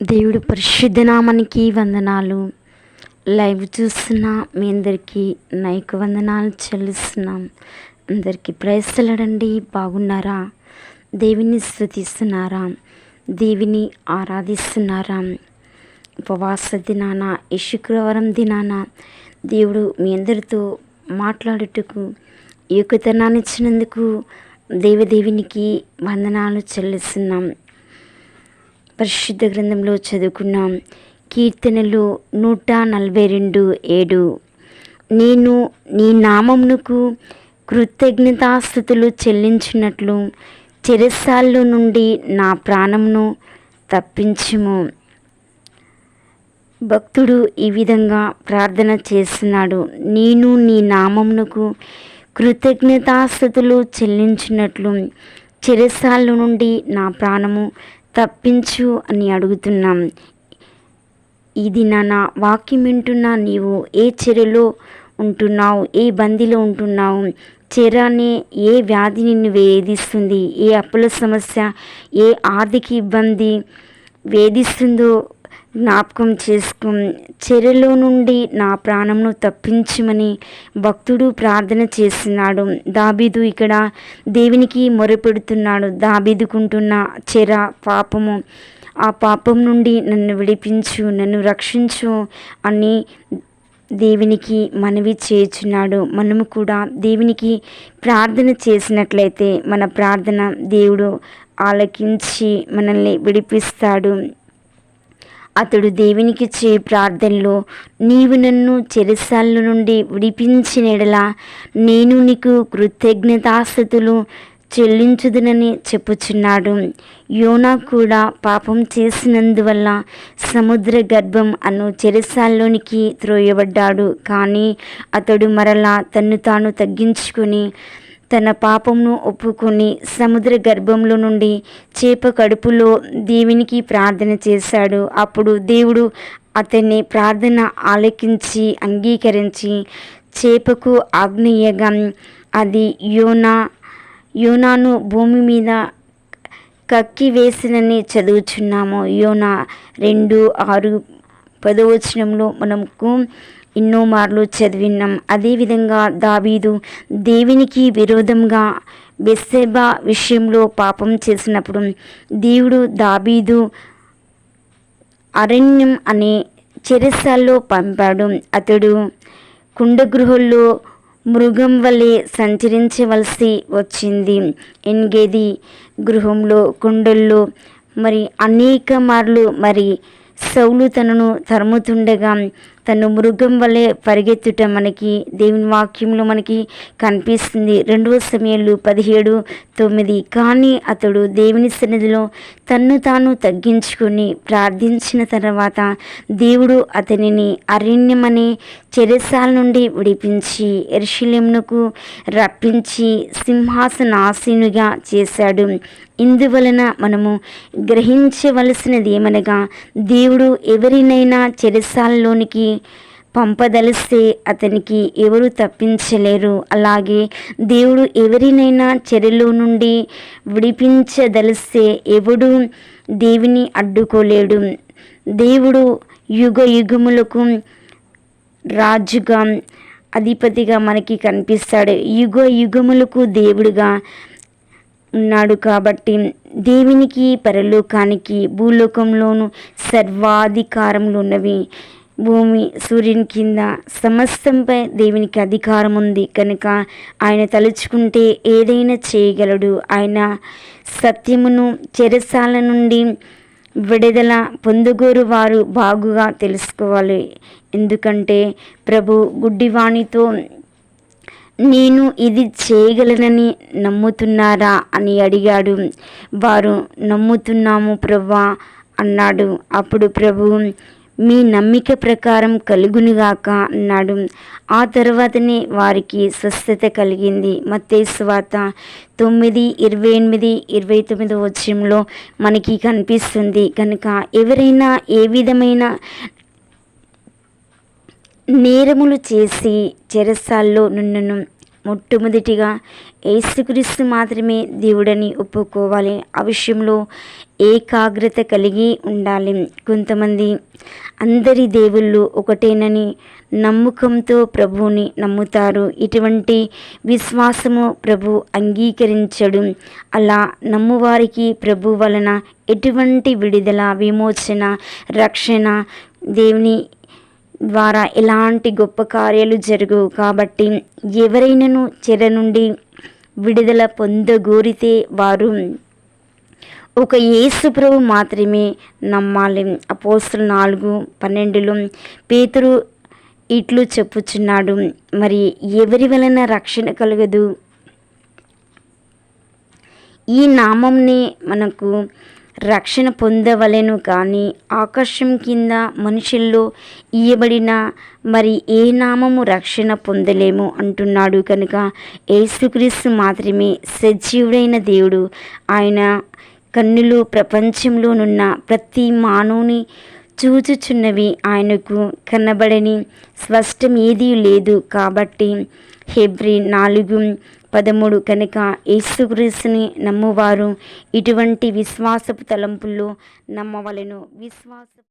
దేవుడు పరిశుద్ధ నామానికి వందనాలు. లైవ్ చూస్తున్న మీ అందరికీ నైకు వందనాలు చెల్లిస్తున్నాం. అందరికీ ప్రయత్నలండి బాగున్నారా? దేవిని స్థుతిస్తున్నారా దేవిని ఆరాధిస్తున్నారా? ఉపవాస దినాన ఈ శుక్రవారం దినాన దేవుడు మీ అందరితో మాట్లాడుటకు ఈ యొక్కతనాన్ని ఇచ్చినందుకు దేవదేవునికి వందనాలు చెల్లిస్తున్నాం. పరిశుద్ధ గ్రంథంలో చదువుకున్నాం. కీర్తనలు నూట నలభై రెండు ఏడు. నేను నీ నామమునకు కృతజ్ఞతాస్థుతులు చెల్లించినట్లు చెరసాల్లో నుండి నా ప్రాణమును తప్పించుము. భక్తుడు ఈ విధంగా ప్రార్థన చేస్తున్నాడు. నేను నీ నామమునకు కృతజ్ఞతాస్థుతులు చెల్లించినట్లు చెరసాల నుండి నా ప్రాణము తప్పించు అని అడుగుతున్నాం. ఇది నా వాక్యం వింటున్నా నీవు ఏ చెరలో ఉంటున్నావు ఏ బందీలో ఉంటున్నావు? చెర అనే ఏ వ్యాధి నిన్ను వేధిస్తుంది? ఏ అప్పుల సమస్య ఏ ఆర్థిక ఇబ్బంది వేధిస్తుందో జ్ఞాపకం చేసుకో చెరలో నుండి నా ప్రాణంను తప్పించమని భక్తుడు ప్రార్థన చేస్తున్నాడు. దాబీదు ఇక్కడ దేవునికి మొరపెడుతున్నాడు. దాబీదుకుంటున్న చెర పాపము ఆ పాపం నుండి నన్ను విడిపించు నన్ను రక్షించు అని దేవునికి మనవి చేయుచున్నాడు మనము కూడా దేవునికి ప్రార్థన చేసినట్లయితే మన ప్రార్థన దేవుడు ఆలకించి మనల్ని విడిపిస్తాడు. అతడు దేవునికి చే ప్రార్థనలో నీవు నన్ను చెరసాల నుండి విడిపించినడలా నేను నీకు కృతజ్ఞతాస్థుతులు చెల్లించుదునని చెప్పుచున్నాడు. యోనా కూడా పాపం చేసినందువల్ల సముద్ర గర్భం అను చెరసాల్లోనికి త్రోయబడ్డాడు. కానీ అతడు మరలా తన్ను తాను తగ్గించుకొని తన పాపమును ఒప్పుకొని సముద్ర గర్భంలో నుండి చేప కడుపులో దేవునికి ప్రార్థన చేశాడు. అప్పుడు దేవుడు అతన్ని ప్రార్థన ఆలకించి అంగీకరించి చేపకు ఆగ్నేయగా అది యోనా యోనాను భూమి మీద కక్కి వేసినని చదువుచున్నాము. యోనా రెండు ఆరు పదవచనంలో మనకు ఎన్నో మార్లు చదివినాం అదేవిధంగా దావీదు దేవునికి విరోధంగా బెస్సెబా విషయంలో పాపం చేసినప్పుడు దేవుడు దాబీదు అరణ్యం అనే చెరసాల్లో పంపాడు. అతడు కుండగృహంలో మృగం వలె సంచరించవలసి వచ్చింది. ఎన్గేది గృహంలో కుండల్లో మరి అనేక మార్లు మరి సౌలు తనను తరుముతుండగా తను మృగం వలె పరిగెత్తుట మనకి దేవుని వాక్యంలో మనకి కనిపిస్తుంది. రెండవ సమయంలో పదిహేడు తొమ్మిది. కానీ అతడు దేవుని సన్నిధిలో తన్ను తాను తగ్గించుకొని ప్రార్థించిన తర్వాత దేవుడు అతనిని అరణ్యమనే చెరసాల నుండి విడిపించి ఎర్షిలెంనుకు రప్పించి సింహాసనాసీనుగా చేశాడు. ఇందువలన మనము గ్రహించవలసినది ఏమనగా దేవుడు ఎవరినైనా చెరసాలలోనికి పంపదలిస్తే అతనికి ఎవరు తప్పించలేరు. అలాగే దేవుడు ఎవరినైనా చెరలో నుండి విడిపించదలిస్తే ఎవడు దేవిని అడ్డుకోలేడు. దేవుడు యుగ యుగములకు రాజుగా అధిపతిగా మనకి కనిపిస్తాడు. యుగ యుగములకు దేవుడుగా ఉన్నాడు కాబట్టి దేవునికి పరలోకానికి భూలోకంలోను సర్వాధికారములు ఉన్నవి. భూమి సూర్యుని కింద సమస్తంపై దేవునికి అధికారం ఉంది కనుక ఆయన తలుచుకుంటే ఏదైనా చేయగలడు. ఆయన సత్యమును చెరసాల నుండి విడుదల పొందుగోరు వారు బాగుగా తెలుసుకోవాలి. ఎందుకంటే ప్రభు గుడ్డివాణితో నేను ఇది చేయగలనని నమ్ముతున్నారా? అని అడిగాడు. వారు నమ్ముతున్నాము ప్రభా అన్నాడు. అప్పుడు ప్రభు మీ నమ్మిక ప్రకారం కలుగునుగాక అన్నాడు. ఆ తర్వాతనే వారికి స్వస్థత కలిగింది. మత్తేశ్వాత తొమ్మిది ఇరవై ఎనిమిది ఇరవై తొమ్మిది వచ్చంలో మనకి కనిపిస్తుంది. కనుక ఎవరైనా ఏ విధమైన నేరములు చేసి చెరసాల్లో నున్నను మొట్టమొదటిగా ఏసుక్రీస్తు మాత్రమే దేవుడని ఒప్పుకోవాలి. ఆ విషయంలో ఏకాగ్రత కలిగి ఉండాలి. కొంతమంది అందరి దేవుళ్ళు ఒకటేనని నమ్మకంతో ప్రభువుని నమ్ముతారు. ఇటువంటి విశ్వాసము ప్రభు అంగీకరించడు. అలా నమ్మువారికి ప్రభు వలన ఎటువంటి విడుదల విమోచన రక్షణ దేవుని ద్వారా ఎలాంటి గొప్ప కార్యాలు జరగవు కాబట్టి ఎవరైనాను చెర నుండి విడుదల పొందగోరితే వారు ఒక యేసు ప్రభు మాత్రమే నమ్మాలి. అపోస్తులు నాలుగు పన్నెండులో పేతురు ఇట్లు చెప్పుచున్నాడు మరి ఎవరి వలన రక్షణ కలగదు? ఈ నామంని మనకు రక్షణ పొందవలెను కానీ ఆకాశం కింద మనుషుల్లో ఇయ్యబడిన మరి ఏ నామము రక్షణ పొందలేము అంటున్నాడు కనుక యేసుక్రీస్తు మాత్రమే సజీవుడైన దేవుడు. ఆయన కన్నులు ప్రపంచంలోనున్న ప్రతి మానవుని చూచుచున్నవి ఆయనకు కనబడని స్పష్టం ఏదీ లేదు కాబట్టి హెబ్రి నాలుగు పదమూడు కనుక యేసుక్రీస్తుని నమ్మువారు. ఇటువంటి విశ్వాసపు తలంపుల్లో నమ్మవలెను. విశ్వాస